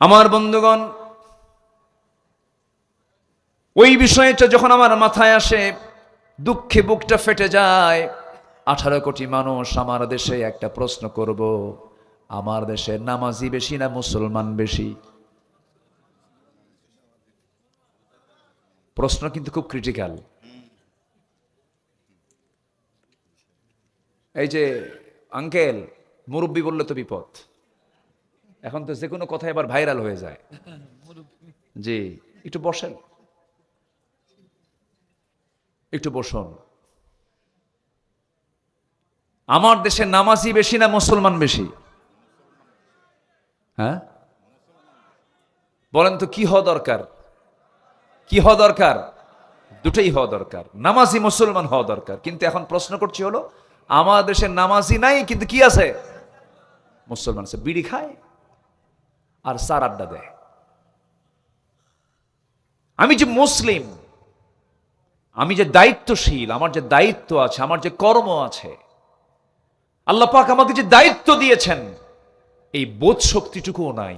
আমার বন্ধুগণ, ওই বিষয়টা যখন আমার মাথায় আসে, দুঃখে বুকটা ফেটে যায়, আঠারো কোটি মানুষ আমার দেশে একটা প্রশ্ন করব, আমার দেশে নামাজি বেশি না মুসলমান বেশি? প্রশ্ন কিন্তু খুব ক্রিটিক্যাল এই যে আঙ্কেল মুরব্বী বললে তো বিপদ। এখন তো যে কোনো কথা এবার ভাইরাল হয়ে যায়। জি, একটু বসেন। একটু বসুন। আমার দেশে নামাজি বেশি না মুসলমান বেশি? হ্যাঁ? বলেন তো কি হওয়া দরকার? কি হওয়া দরকার? দুটোই হওয়া দরকার। নামাজি মুসলমান হওয়া দরকার। কিন্তু এখন প্রশ্ন করছি হলো, আমার দেশে নামাজি নাই, কিন্তু কি আছে? মুসলমান আছে। বিড়ি খায়? আর সার আড্ডা দেয়। আমি যে মুসলিম, আমি যে দায়িত্বশীল, আমার যে দায়িত্ব আছে, আমার যে কর্ম আছে, আল্লাহ পাক আমাকে যে দায়িত্ব দিয়েছেন, এই বোধ শক্তিটুকুও নাই।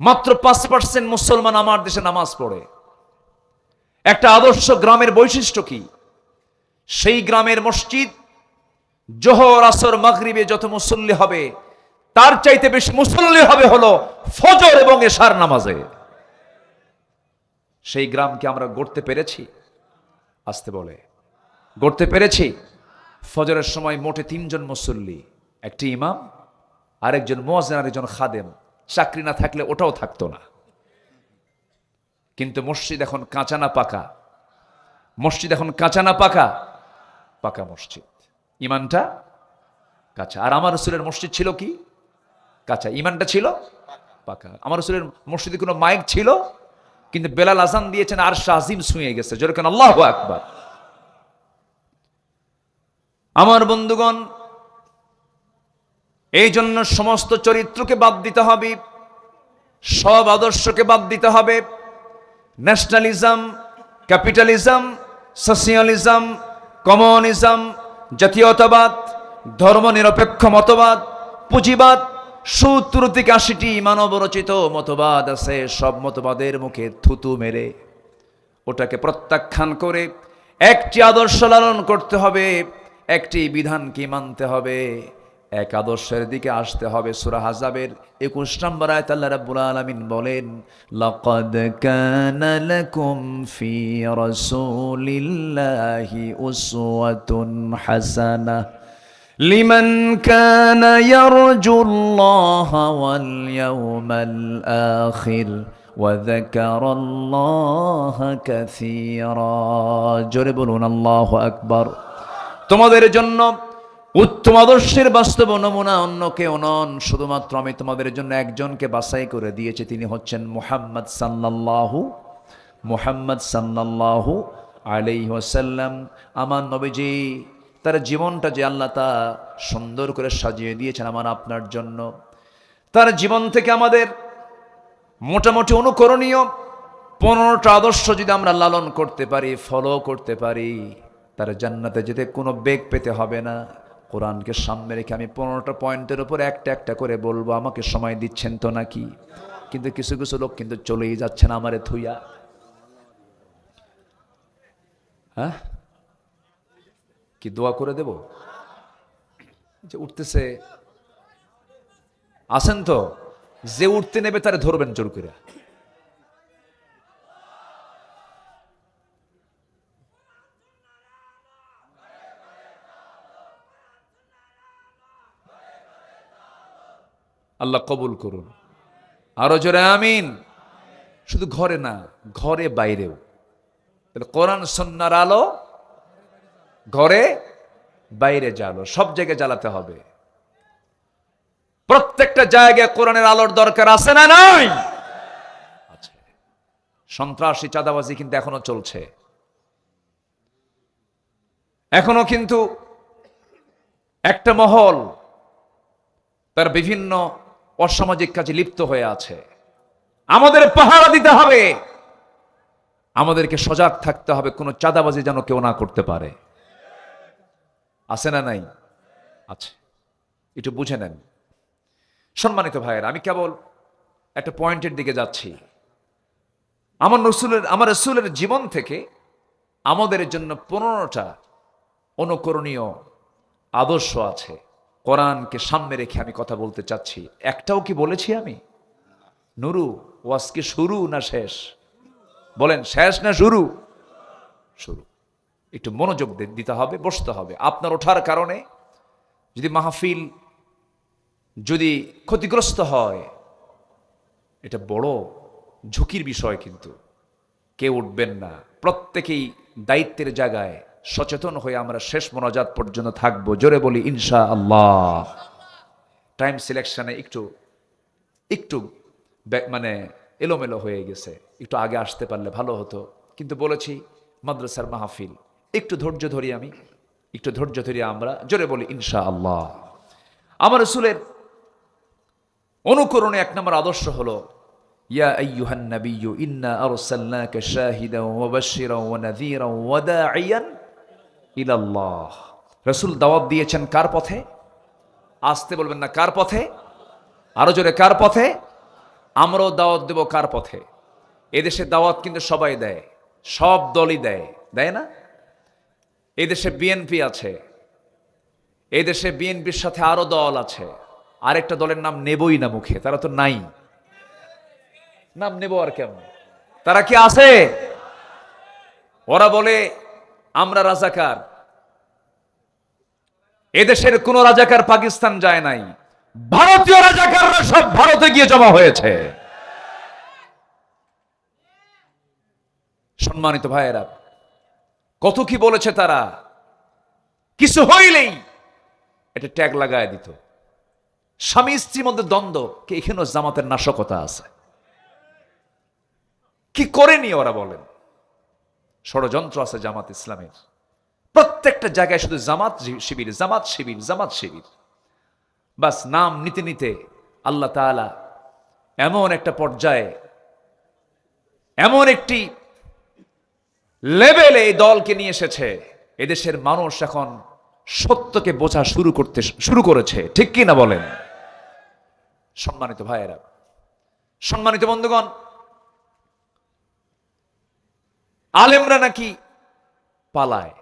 মাত্র পাঁচ পার্সেন্ট মুসলমান আমার দেশে নামাজ পড়ে। একটা আদর্শ গ্রামের বৈশিষ্ট্য কি? সেই গ্রামের মসজিদ, জোহর, আসর, মাগরিবে যত মুসল্লি হবে তার চাইতে বেশি মুসল্লি হবে হলো ফজর এবং এশার নামাজে। সেই গ্রামকে আমরা গড়তে পেরেছি, আসতে বলে। গড়তে পেরেছি, ফজরের সময় মোটে তিনজন মুসল্লি, একটি ইমাম, আরেকজন মোয়াজেন আরেকজন খাদেম। চাকরি না থাকলে ওটাও থাকতো না। কিন্তু মসজিদ এখন কাঁচা না পাকা। মসজিদ এখন কাঁচা না পাকা? পাকা মসজিদ। ইমানটা কাঁচা। আর আমার রসুলের মসজিদ ছিল কি? কাঁচা। ইমানটা ছিল? পাকা। আমার রসুলের মসজিদে কোনো মাইক ছিল? কিন্তু বেলাল আজান দিয়েছেন, আর শাহিম শুয়ে গেছে। যেরকম আল্লাহ আকবার। আমার বন্ধুগণ, এই জন্য সমস্ত চরিত্রকে বাদ দিতে হবে, সব আদর্শকে বাদ দিতে হবে। ন্যাশনালিজম, ক্যাপিটালিজম, সোশিয়ালিজম, কমিউনিজম, জাতীয়তাবাদ, ধর্মনিরপেক্ষ মতবাদ, পুঁজিবাদ সত্তর থেকে আশিটি মানব রচিত মতবাদ আছে, সব মতবাদের মুখে থুতু মেরে ওটাকে প্রত্যাখ্যান করে একটি আদর্শ লালন করতে হবে, একটি বিধান বিধানকে মানতে হবে, এক আদর্শের দিকে আসতে হবে। সূরা হাজাবের 21 নম্বর আয়াত আল্লাহ রাব্বুল আলামিন বলেন, লাকাদ কানা লাকুম ফি রাসূলিল্লাহি উসওয়াতুন হাসানাহ। লিমান কানা ইয়ারজুল্লাহা ওয়াল ইয়াওমাল আখির وذكر الله كثيرا জোরে বলুন আল্লাহু আকবার তোমাদের জন্য উত্তম আদর্শের বাস্তব নমুনা অন্য কেউ নন শুধুমাত্র আমি তোমাদের জন্য একজনকে বাছাই করে দিয়েছি তিনি হচ্ছেন মুহাম্মদ সাল্লাল্লাহু মুহাম্মদ সাল্লাল্লাহু আলাইহি ওয়াসাল্লাম আমার নবীজি তার জীবনটা যে আল্লাহ তা সুন্দর করে সাজিয়ে দিয়েছেন আমার আপনার জন্য। তার জীবন থেকে আমাদের মোটামুটি অনুকরণীয় পনেরোটা আদর্শ যদি আমরা লালন করতে পারি ফলো করতে পারি, তার জান্নাতে যেতে কোনো বেগ পেতে হবে না। কোরআনকে সামনে রেখে আমি পনেরোটা পয়েন্টের উপর একটা একটা করে বলব, আমাকে সময় দিচ্ছেন তো নাকি? কিন্তু কিছু কিছু লোক কিন্তু চলেই যাচ্ছেন আমারে থুইয়া। হ্যাঁ? কি দোয়া করে দেব? যে উঠতেছে। আসেন তো, যে উঠতে নেবে তারে ধরবেন জোর করে। আল্লাহ কবুল করুন। আরও জোরে আমিন। শুধু ঘরে না, ঘরে বাইরেও। কোরআন সন্ন্যার আলো ঘরে বাইরে জ্বালো সব জায়গায় জ্বালাতে হবে। প্রত্যেকটা জায়গায় কোরআনের আলোর দরকার আছে না নাই? আছে। সন্ত্রাসী, চাঁদাবাজি কিন্তু এখনও চলছে। এখনও কিন্তু একটা মহল তার বিভিন্ন অসামাজিক কাজে লিপ্ত হয়ে আছে। আমাদের পাহারা দিতে হবে। আমাদেরকে সজাগ থাকতে হবে, কোনো চাঁদাবাজি যেন কেউ না করতে পারে। আছে না নাই? আছে। একটু বুঝে নেন। সম্মানিত ভাইয়ের, আমি কেবল একটা পয়েন্টের দিকে যাচ্ছি। আমার রসুলের আমার রসুলের জীবন থেকে আমাদের জন্য পনেরোটা অনুকরণীয় আদর্শ আছে। কোরআনকে সামনে রেখে আমি কথা বলতে চাচ্ছি। একটাও কি বলেছি আমি? নুরু, ওয়াজ কি শুরু না শেষ? বলেন, শেষ না শুরু? শুরু। একটু মনোযোগ দিতে হবে, বসতে হবে। আপনার ওঠার কারণে যদি মাহফিল যদি ক্ষতিগ্রস্ত হয়, এটা বড় ঝুঁকির বিষয় কিন্তু। কেউ উঠবেন না। প্রত্যেকেই দায়িত্বের জায়গায় সচেতন হয়ে আমরা শেষ মোনাজাত পর্যন্ত থাকব। জোরে বলি ইনশা আল্লাহ টাইম সিলেকশনে একটু একটু মানে এলোমেলো হয়ে গেছে। একটু আগে আসতে পারলে ভালো হতো। কিন্তু বলেছি, মাদ্রাসার মাহফিল একটু ধৈর্য ধরি আমি, একটু ধৈর্য ধরি আমরা, জোরে বলি ইনশা আল্লাহ আমার রসুলের অনুকরণে এক নম্বর আদর্শ হলো, ইয়া আইয়ুহান নাবিয়্যু, ইন্না আরসালনাকা শাহিদান ওয়া রাসূল দাওয়াত দিয়েছেন কার পথে? আসতে বলবেন না, কার পথে? আরও জোরে, কার পথে? আমরাও দাওয়াত দেব কার পথে? এদেশে দাওয়াত কিন্তু সবাই দেয়, সব দলই দেয় দেয় না? এদেশে বিএনপি আছে। এই দেশে বিএনপির সাথে আরও দল আছে। আরেকটা দলের নাম নেবই না মুখে, তারা তো নাই। নাম নেব আর কেমন? তারা কি আছে? ওরা বলে, আমরা রাজাকার। এদেশের কোন রাজাকার পাকিস্তান যায় নাই। ভারতীয় রাজাকাররা সব ভারতে গিয়ে জমা হয়েছে। সম্মানিত ভাইয়েরা কত কি বলেছে তারা? কিছু হইলেই এটা ট্যাগ লাগায় দিত। স্বামী স্ত্রীর মধ্যে দ্বন্দ্ব, কি এখানেও জামাতের নাশকতা আছে। কি করেনি ওরা বলেন? ষড়যন্ত্র আছে জামাত ইসলামের। প্রত্যেকটা জায়গায় শুধু জামাত শিবির জামাত শিবির জামাত শিবির। বাস নাম নিতে নিতে আল্লাহ তাআলা এমন একটা পর্যায়ে, এমন একটি লেভেলে এই দলকে নিয়ে এসেছে। এদেশের মানুষ এখন সত্যকে বোঝা শুরু করতে শুরু করেছে। ঠিক কি না বলেন? সম্মানিত ভাইয়েরা, সম্মানিত বন্ধুগণ, আলেমরা নাকি পালায়?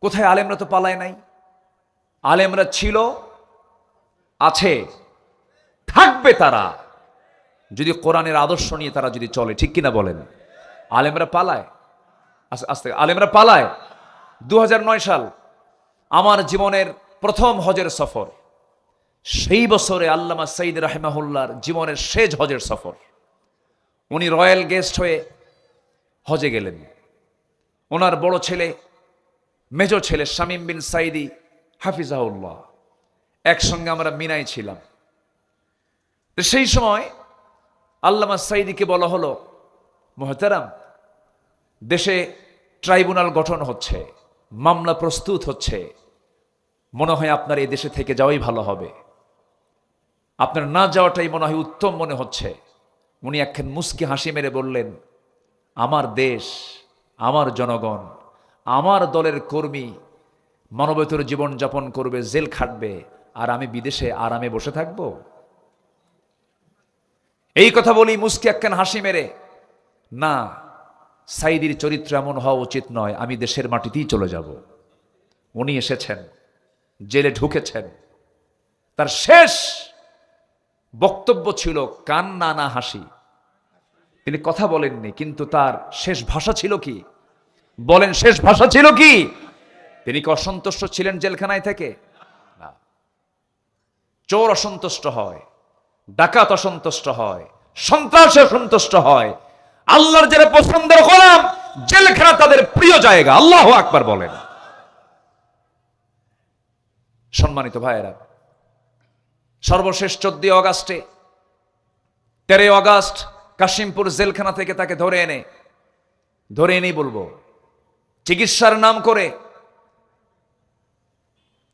কোথায় আলেমরা তো পালায় নাই? আলেমরা ছিল, আছে, থাকবে তারা। যদি কোরআনের আদর্শ নিয়ে তারা যদি চলে, ঠিক কিনা বলেন? আলেমরা পালায়। আস্তে আলেমরা পালায়। দু হাজার নয় সাল আমার জীবনের প্রথম হজের সফর। সেই বছরে আল্লামা সঈদ রাহেমাহুল্লার জীবনের শেষ হজের সফর। উনি রয়্যাল গেস্ট হয়ে হজে গেলেন। ওনার বড় ছেলে মেজ ছেলে শামীম বিন সাইদি হাফিজাহুল্লাহ। একসঙ্গে আমরা মিনাই ছিলাম। সেই সময় আল্লামা সাইদিকে বলা হলো, মোহতারাম দেশে ট্রাইব্যুনাল গঠন হচ্ছে, মামলা প্রস্তুত হচ্ছে। মনে হয় আপনার এই দেশে থেকে যাওয়াই ভালো হবে। আপনার না যাওয়াটাই মনে হয় উত্তম মনে হচ্ছে। উনি একখান মুস্কি হাসি মেরে বললেন, আমার দেশ, আমার জনগণ, আমার দলের কর্মী মানবতর জীবন যাপন করবে, জেল খাটবে, আর আমি বিদেশে আরামে বসে থাকব? এই কথা বলি মুস্কি একখান হাসি মেরে, না সাইদির চরিত্র এমন হওয়া উচিত নয়, আমি দেশের মাটিতেই চলে যাব। উনি এসেছেন, জেলে ঢুকেছেন। তার শেষ বক্তব্য ছিল, কান্না না হাসি। তিনি কথা বলেননি, কিন্তু তার শেষ ভাষা ছিল কি? বলেন, শেষ ভাষা ছিল কি? তিনি কি অসন্তুষ্ট ছিলেন জেলখানায় থেকে? না। চোর অসন্তুষ্ট হয়, ডাকাত অসন্তুষ্ট হয়, সন্ত্রাসে অসন্তুষ্ট হয় আল্লাহর যারা পছন্দের গোলাম, জেলখানা তাদের প্রিয় জায়গা। আল্লাহ আকবার বলেন। সম্মানিত ভাইয়েরা, সর্বশেষ চোদ্দই অগাস্টে, তেরোই অগাস্ট কাশিমপুর জেলখানা থেকে তাকে ধরে এনে, ধরে এনেই বলব, চিকিৎসার নাম করে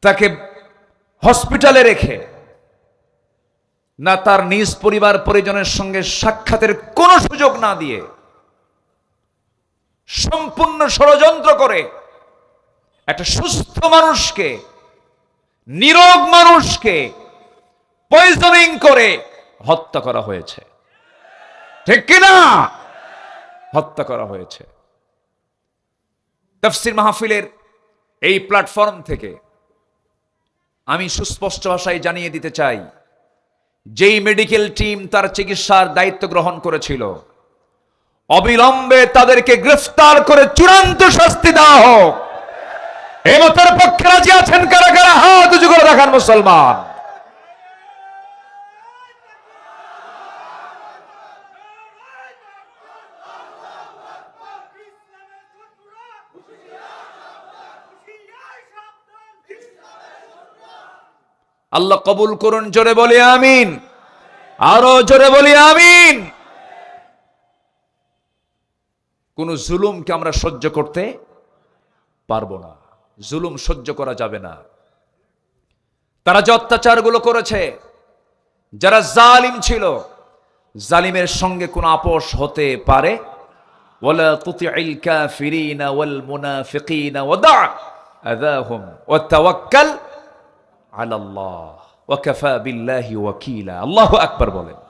তাকে হসপিটালে রেখে না তার নিজ পরিবার পরিজনের সঙ্গে সাক্ষাতের কোনো সুযোগ না দিয়ে সম্পূর্ণ ষড়যন্ত্র করে একটা সুস্থ মানুষকে, নিরোগ মানুষকে পয়জনিং করে হত্যা করা হয়েছে। ঠিক কিনা হত্যা করা হয়েছে। তফসির মাহফিলের এই প্ল্যাটফর্ম থেকে আমি সুস্পষ্ট ভাষায় জানিয়ে দিতে চাই যেই মেডিকেল টিম তার চিকিৎসার দায়িত্ব গ্রহণ করেছিল, অবিলম্বে তাদেরকে গ্রেফতার করে চূড়ান্ত শাস্তি দেওয়া হোক। এই মতের পক্ষে রাজি আছেন কারা কারা হাত উঁচু করে দেখান মুসলমান। আল্লাহ কবুল করুন জোরে বলি আমিন আরো জোরে বলি আমিন কোন জুলুমকে আমরা সহ্য করতে পারবো না জুলুম সহ্য করা যাবে না তারা যে অত্যাচারগুলো করেছে যারা জালিম ছিল জালিমের সঙ্গে কোনো আপোষ হতে পারে ولا تطع الكافرين والمنافقين ودع أذاهم وتوكل على الله. وكفى بالله وكيلا. الله أكبر বলেন